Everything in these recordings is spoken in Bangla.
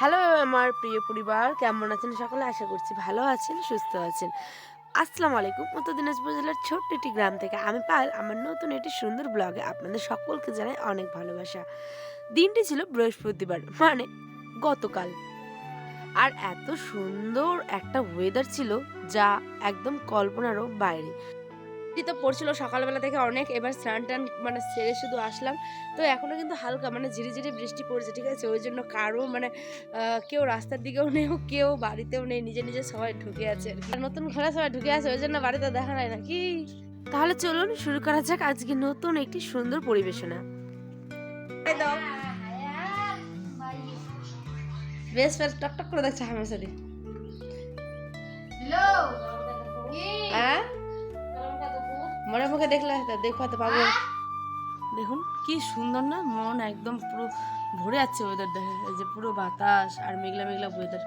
হ্যালো আমার প্রিয় পরিবার, কেমন আছেন সকলে? আশা করছি ভালো আছেন, সুস্থ আছেন। আসসালামু আলাইকুম, উত্তর দিনাজপুর জেলার ছোট্ট একটি গ্রাম থেকে আমি পাল। আমার নতুন একটি সুন্দর ব্লগে আপনাদের সকলকে জানাই অনেক ভালোবাসা। দিনটি ছিল বৃহস্পতিবার মানে গতকাল। আর এত সুন্দর একটা ওয়েদার ছিল যা একদম কল্পনারও বাইরে। বৃষ্টি তো পড়ছিল সকালবেলা থেকে অনেক এবার স্নান টান মানে সেরে শুধু আসলাম। তো এখনও কিন্তু হালকা মানে ঝিরিঝিরি বৃষ্টি পড়ছে ঠিক আছে? ওই জন্য কারও মানে কেউ রাস্তার দিকেও নেই কেউ বাড়িতেও নেই নিজে নিজে সবাই ঢুকে আছে আর নতুন ঘরে সবাই ঢুকে আছে ওই জন্য বাড়িতে দেখা নাই নাকি তাহলে চলুন শুরু করা যাক আজকে নতুন একটি সুন্দর পরিবেশনা। বেশ বেশ টক টক করে দেখছে সাথে মনে মুখে দেখলে দেখো হয়তো পাবো দেখুন, কি সুন্দর না মন একদম পুরো ভরে যাচ্ছে ওয়েদার দেখে। এই যে পুরো বাতাস আর মেঘলা মেঘলা ওয়েদার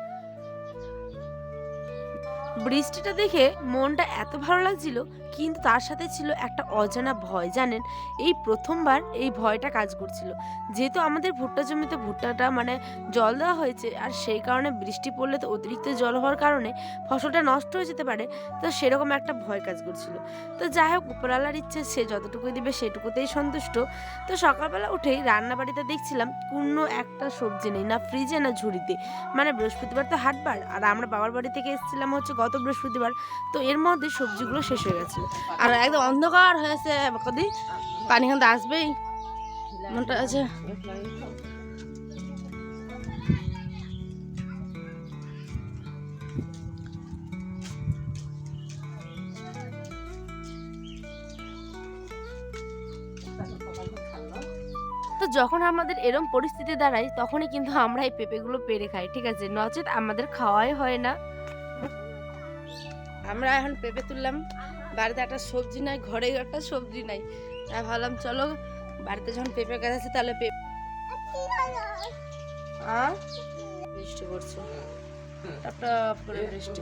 বৃষ্টিটা দেখে মনটা এত ভালো লাগছিল, কিন্তু তার সাথে ছিল একটা অজানা ভয়, জানেন? এই প্রথমবার এই ভয়টা কাজ করছিল। যেহেতু আমাদের ভুট্টা জমিতে ভুট্টাটা মানে জল দেওয়া হয়েছে, আর সেই কারণে বৃষ্টি পড়লে তো অতিরিক্ত জল হওয়ার কারণে ফসলটা নষ্ট হয়ে যেতে পারে, তো সেরকম একটা ভয় কাজ করছিল। তো যাই হোক উপরালার ইচ্ছে, সে যতটুকু দিবে সেটুকুতেই সন্তুষ্ট। তো সকালবেলা উঠেই রান্না বাড়িতে দেখছিলাম, কোনো একটা সবজি নেই, না ফ্রিজে না ঝুড়িতে। মানে বৃহস্পতিবার তো হাটবার, আর আমরা বাবার বাড়ি থেকে এসেছিলাম হচ্ছে গত বৃহস্পতিবার। তো এর মধ্যে সবজিগুলো শেষ হয়ে গেছিল আর একদম অন্ধকার হয়েছে কদি। পানি খান আসবেই। মনটা আছে। তো যখন আমাদের এরম পরিস্থিতি দাঁড়ায়, তখনই কিন্তু আমরা এই পেঁপেগুলো পেরে খাই, ঠিক আছে? নচেত আমাদের খাওয়াই হয় না। আমরা এখন পেঁপে তুললাম। বাড়িতে একটা সবজি নাই ঘরে একটা সবজি নাই। তাই ভাবলাম, চলো বাড়িতে যখন পেঁপে গাছ আছে তাহলে পেঁপে? বৃষ্টি পড়ছে। টপ বৃষ্টি।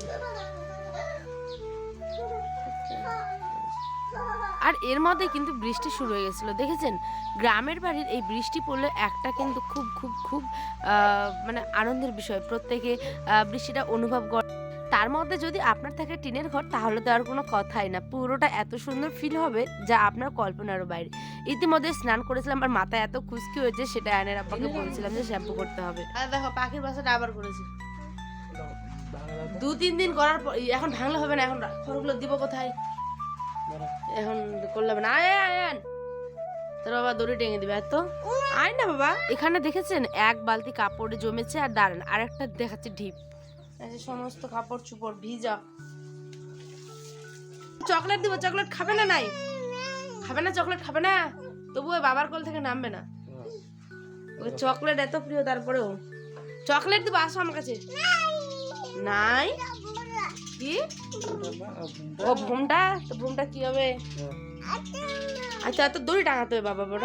আর এর মধ্যে কিন্তু বৃষ্টি শুরু হয়ে গেছিল, দেখেছেন? গ্রামের বাড়ির এই বৃষ্টি পড়লে একটা কিন্তু খুব খুব খুব মানে আনন্দের বিষয়। প্রত্যেকে বৃষ্টিটা অনুভব করে তার মধ্যে যদি আপনার থাকে টিনের ঘর তাহলে তো আর কোনো কথাই না। পুরোটা এত সুন্দর ফিল হবে যা আপনার কল্পনারও বাইরে। ইতিমধ্যে স্নান করেছিলাম আর মাথায় এত খুশকি হয়েছে সেটা আয়নের আব্বাকে বলছিলাম যে শ্যাম্পু করতে হবে। আর দেখো পাখির বাসাটা আবার করেছি। দু তিন দিন করার পর এখন ভাঙলে হবে না এখন খড়গুলো দিব কোথায়? এখন করলাম না। আয় আয়, আয় আয়। তোর বাবা দড়ি টেঙে দিবে এত আয় না বাবা। এখানে দেখেছেন এক বালতি কাপড়ে জমেছে আর দাঁড়ান আর একটা দেখাচ্ছে ঢিপ। সমস্ত কাপড় চুপড় ভিজা। চকলেট দিব চকলেট খাবে না নাই? খাবে না চকলেট খাবে না? তবু ওই বাবার কোল থেকে নামবে না। ওই চকলেট এত প্রিয় তারপরেও। চকলেট দিব আসো আমার কাছে। নাই? কি? ও ভুমটা তো ভুমটা কি হবে? আচ্ছা এত দড়ি টাঙাতে হবে বাবা বড়।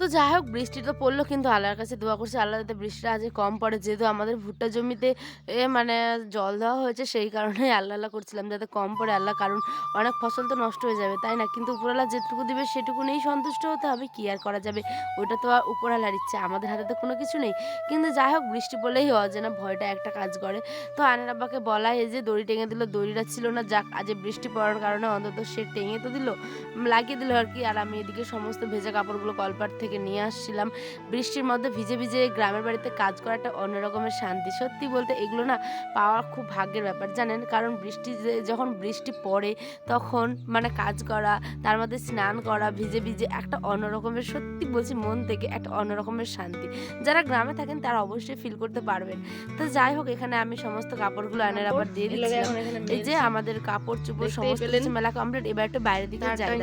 তো যাই হোক, বৃষ্টি তো পড়ল, কিন্তু আল্লাহর কাছে দোয়া করছি, আল্লাহ যাতে বৃষ্টিটা আজ কম পড়ে। যেহেতু আমাদের ভুট্টা জমিতে, এ মানে জল দেওয়া হয়েছে, সেই কারণে আল্লাহ আল্লাহ করছিলাম যাতে কম পড়ে আল্লাহ, কারণ অনেক ফসল তো নষ্ট হয়ে যাবে, তাই না? কিন্তু উপরওয়ালা যেটুকু দিবে, সেটুকু নেই সন্তুষ্ট হতে হবে, কি আর করা যাবে? ওটা তো আর উপরওয়ালার ইচ্ছে, আমাদের হাতে তো কোনো কিছু নেই। কিন্তু যাই হোক, বৃষ্টি পড়লেই অজানা ভয়টা একটা কাজ করে। তো আনের আব্বাকে বলা এই যে দড়ি টেঙে দিল, দড়িটা ছিল না, যাক, আজ বৃষ্টি পড়ার কারণে অন্তত সে টেঙে তো দিল লাগিয়ে দিল আর কি। আর আমি এদিকে সমস্ত ভেজা কাপড়গুলো কলপাট থেকে নিয়ে আসছিলাম। বৃষ্টির মধ্যে ভিজে ভিজে গ্রামের বাড়িতে কাজ করাটা অন্যরকমের শান্তি। সত্যি বলতে এগুলো না পাওয়া খুব ভাগ্যের ব্যাপার জানেন? কারণ বৃষ্টি যখন বৃষ্টি পড়ে তখন মানে কাজ করা তার মধ্যে স্নান করা ভিজে ভিজে একটা অন্য রকমের সত্যি বলছি মন থেকে একটা অন্য রকমের শান্তি। যারা গ্রামে থাকেন তারা অবশ্যই ফিল করতে পারবেন। তো যাই হোক এখানে আমি সমস্ত কাপড়গুলো আনের আবার দিয়ে দিচ্ছিলাম। এই যে আমাদের কাপড় চোপড় সমস্ত মেলা কমপ্লিট এবার একটু বাইরের দিকে যাই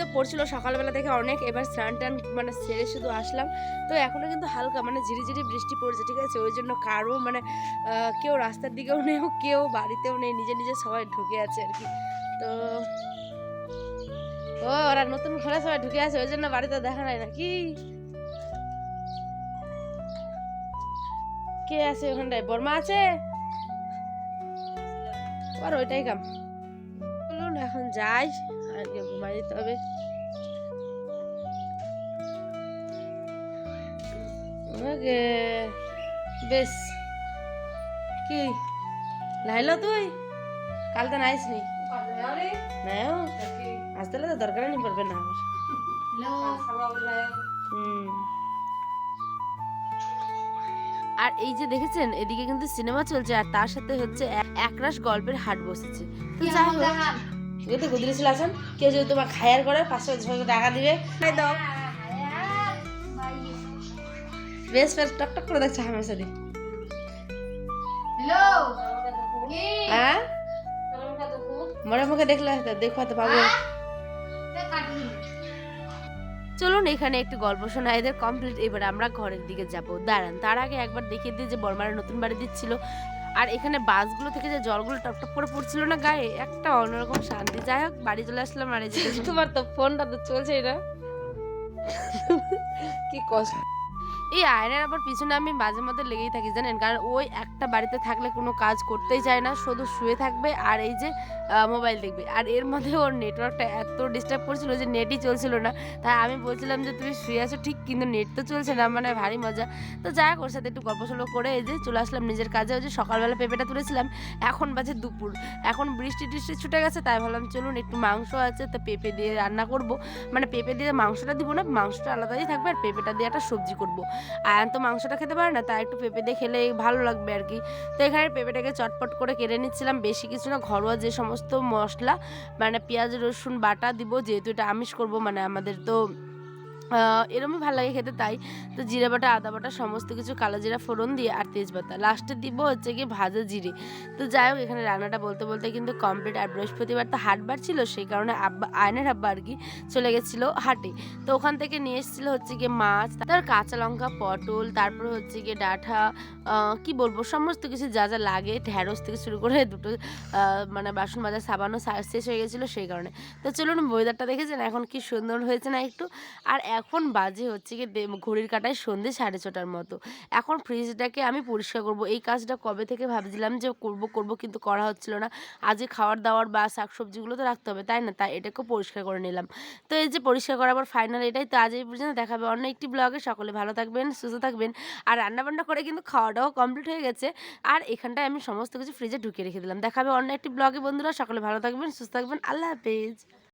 তো পড়ছিল সকালবেলা থেকে অনেক, এবার স্নান টান মানে সেরে শুধু আসলাম। তো এখনও কিন্তু হালকা মানে ঝিরিঝিরি বৃষ্টি পড়ছে, ঠিক আছে? ওই জন্য কারও মানে কেউ রাস্তার দিকেও নেই কেউ বাড়িতেও নেই, নিজে নিজে সবাই ঢুকে আছে আর কি। তো ও, ওরা নতুন ঘরে সবাই ঢুকে আছে, ওই জন্য বাড়িতে দেখা নাই নাকি? কে আছে ওখানটায়? বর্মা আছে? আর ওইটাই কাম। এখন যাই। আর কি ঘুমাই দিতে হবে। ওকে, বেশ। কি? লাইলো তুই? কাল তো নাইস নি? নাও আসতে তো দরকার নেই, পড়বে না আর এই যে দেখেছেন, এদিকে কিন্তু সিনেমা চলছে আর তার সাথে হচ্ছে একরাশ গল্পের হাট বসেছে। যাই হোক ঠিক আছে গুদরি ছিল আসেন। কেউ যদি তোমার খায়ার করে পাঁচশো ছয়শো টাকা দিবে। তাই দাও। বেশ বেশ টক টক করে দেখছে আমার সাথে হ্যাঁ? মরে মুখে দেখলে হয়তো দেখো হয়তো পাবো। চলুন এখানে একটু গল্প শোনা এদের কমপ্লিট এবার আমরা ঘরের দিকে যাব। দাঁড়ান তার আগে একবার দেখিয়ে দিই যে বর্মারা নতুন বাড়ি দিচ্ছিল। আর এখানে বাসগুলো থেকে যে জলগুলো টপটপ টপ করে পড়ছিল না গায়ে একটা অন্যরকম শান্তি। যাই হোক বাড়ি চলে আসলাম আর তোমার তো ফোনটা তো চলছে না। কি কষ্ট। এই আয়নার আবার পিছনে আমি মাঝে মধ্যে লেগেই থাকি, জানেন? কারণ ওই একটা বাড়িতে থাকলে কোনো কাজ করতেই চায় না, শুধু শুয়ে থাকবে আর এই যে মোবাইল দেখবে। আর এর মধ্যে ওর নেটওয়ার্কটা এত ডিস্টার্ব করছিল যে নেটই চলছিল না। তাই আমি বলছিলাম যে, তুমি শুয়ে আছো? ঠিক, কিন্তু নেট তো চলছে না মানে ভারী মজা। তো যাই ওর সাথে একটু গল্প সল্প করে এই যে চলে আসলাম নিজের কাজে। ওই যে সকালবেলা পেঁপেটা তুলেছিলাম, এখন বাজে দুপুর। এখন বৃষ্টি টিষ্টি ছুটে গেছে, তাই ভাবলাম, চলুন একটু মাংস আছে, তো পেঁপে দিয়ে রান্না করব। মানে পেঁপে দিয়ে মাংসটা দিব না, মাংসটা আলাদাই থাকবে আর পেঁপেটা দিয়ে একটা সবজি করব। আর তো মাংসটা খেতে পারে না, তাই একটু পেঁপে দিয়ে খেলে ভালো লাগবে আর কি। তো এখানে পেঁপেটাকে চটপট করে কেড়ে নিচ্ছিলাম। বেশি কিছু না, ঘরোয়া যে সমস্ত মশলা মানে পেঁয়াজ, রসুন, বাটা দিব, যেহেতু এটা আমিষ করব মানে আমাদের তো এরমই ভালো লাগে খেতে, তাই তো জিরে বাটা, আদা বাটা, সমস্ত কিছু কালো জিরা, ফোড়ন দিয়ে আর তেজপাতা। লাস্টে দিব হচ্ছে কি ভাজা জিরে। তো যাই হোক, এখানে রান্নাটা বলতে বলতে কিন্তু কমপ্লিট আর বৃহস্পতিবার তো হাটবার ছিল, সেই কারণে আব্বা, আয়নের আব্বা আর কি চলে গেছিল হাটে। তো ওখান থেকে নিয়ে এসেছিল হচ্ছে গিয়ে মাছ তার কাঁচা লঙ্কা, পটল, তারপর হচ্ছে গিয়ে ডাঁটা কি বলব, সমস্ত কিছু যা যা লাগে ঢ্যাঁড়স থেকে শুরু করে দুটো মানে বাসন মাজা, সাবানও শেষ হয়ে গেছিল সেই কারণে। তো চলুন ওয়েদারটা দেখেছেন, এখন কি সুন্দর হয়েছে না একটু? আর এখন বাজে হচ্ছে কি ঘড়ির কাটায় সন্ধে সাড়ে ছটার মতো। এখন ফ্রিজটাকে আমি পরিষ্কার করব। এই কাজটা কবে থেকে ভাবছিলাম যে করব করব কিন্তু করা হচ্ছিল না। আজকে খাওয়ার দাওয়ার বা শাকসবজিগুলো তো রাখতে হবে, তাই না? তাই এটাকেও পরিষ্কার করে নিলাম। তো এই যে পরিষ্কার করার পর ফাইনাল এটাই। তো আজ এই পর্যন্ত দেখাবে অন্য একটি ব্লগে সকলে ভালো থাকবেন, সুস্থ থাকবেন। আর রান্নাবান্না করে কিন্তু খাওয়াটাও কমপ্লিট হয়ে গেছে। আর এখানটায় আমি সমস্ত কিছু ফ্রিজে ঢুকিয়ে রেখে দিলাম। দেখাবে অন্য একটি ব্লগে বন্ধুরা। সকলে ভালো থাকবেন, সুস্থ থাকবেন। আল্লাহ হাফেজ।